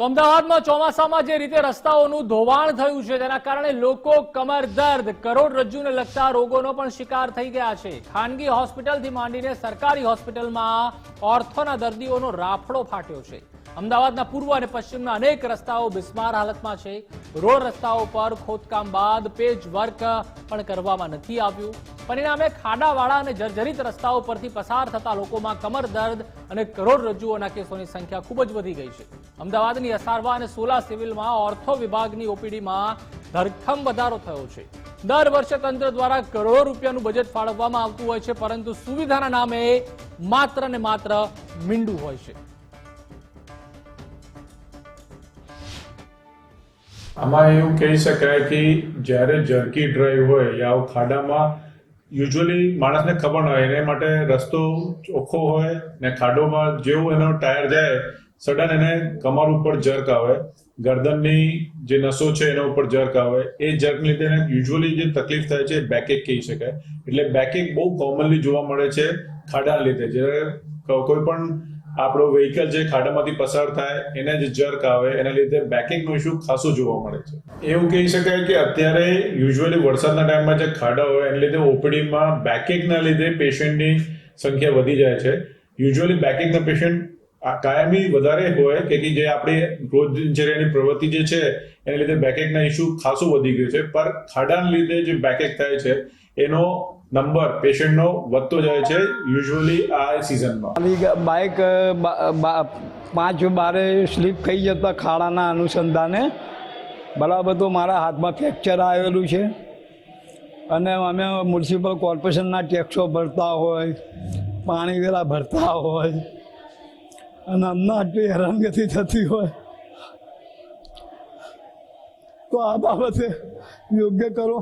તો અમદાવાદમાં ચોમાસામાં જે રીતે રસ્તાઓનું ધોવાણ થયું છે, તેના કારણે લોકો કમર દર્દ, કરોડરજ્જુને લગતા રોગોનો પણ શિકાર થઈ ગયા છે. ખાનગી હોસ્પિટલથી માંડીને સરકારી હોસ્પિટલમાં ઓર્થોના દર્દીઓનો રાફડો ફાટ્યો છે. અમદાવાદના પૂર્વ અને પશ્ચિમના અનેક રસ્તાઓ બિસ્માર હાલતમાં છે. રોડ રસ્તાઓ પર ખોદકામ બાદ પેજ વર્ક પણ કરવામાં નથી આવ્યું. પરિણામે ખાડાવાળા અને જર્જરિત રસ્તાઓ પરથી પસાર થતા લોકોમાં કમર દર્દ અને કરોડરજ્જુઓના કેસોની સંખ્યા ખૂબ જ વધી ગઈ છે. અમદાવાદની અસારવા અને સોલા સિવિલમાં ઓર્થો વિભાગની ઓપીડીમાં ધરખમ વધારો થયો છે. દર વર્ષે તંત્ર દ્વારા કરોડો રૂપિયાનું બજેટ ફાળવવામાં આવતું હોય છે, પરંતુ સુવિધાના નામે માત્ર ને માત્ર મીંડું હોય છે. આમાં એવું કહી શકાય કે જ્યારે જર્કી ડ્રાઈવ હોય, યા ખાડામાં યુઝ્યુઅલી માણસને ખબર ન હોય, એને માટે રસ્તો ચોખ્ખો હોય ને ખાડોમાં જેવું એનો ટાયર જાય સડન એને કમર ઉપર જર્ક આવે, ગરદનની જે નસો છે એના ઉપર જર્ક આવે, એ જર્ક લીધે એને યુઝ્યુઅલી જે તકલીફ થાય છે બેકેક કહી શકાય. એટલે બેકેક બહુ કોમનલી જોવા મળે છે ખાડાના લીધે, જ્યારે કોઈ પણ આપણો વ્હીકલ જે ખાડામાંથી પસાર થાય, એને જે જર્ક આવે એના લીધે બેકિંગનો ઇશ્યુ ખાસો જોવા મળે છે. એવું કહી શકાય કે અત્યારે યુઝ્યુઅલી વરસાદના ટાઈમમાં જે ખાડા હોય, એના લીધે ઓપીડીમાં બેકિંગના લીધે પેશન્ટની સંખ્યા વધી જાય છે. યુઝ્યુઅલી બેકિંગના પેશન્ટ કાયમી વધારે હોય કે જે આપણી રોજ દિનચર્યાની પ્રવૃત્તિ જે છે, એને લીધે બેકેકના ઇશ્યુ ખાસો વધી ગયો છે. પર ખાડાના લીધે જે બેકેક થાય છે, એનો નંબર, પેશન્ટનો વધતો જાય છે યુઝ્યુઅલી આ સિઝનમાં બાઇક પાંચ બારે સ્લીપ થઈ જતા ખાડાના અનુસંધાને બરાબર તો મારા હાથમાં ફ્રેક્ચર આવેલું છે. અને અમે મ્યુનિસિપલ કોર્પોરેશનના ટેક્સો ભરતા હોય, પાણી વેરા ભરતા હોય, અને અમને આટલી હેરાનગતિ થતી હોય. તો આ બાબતે યોગ્ય કરો.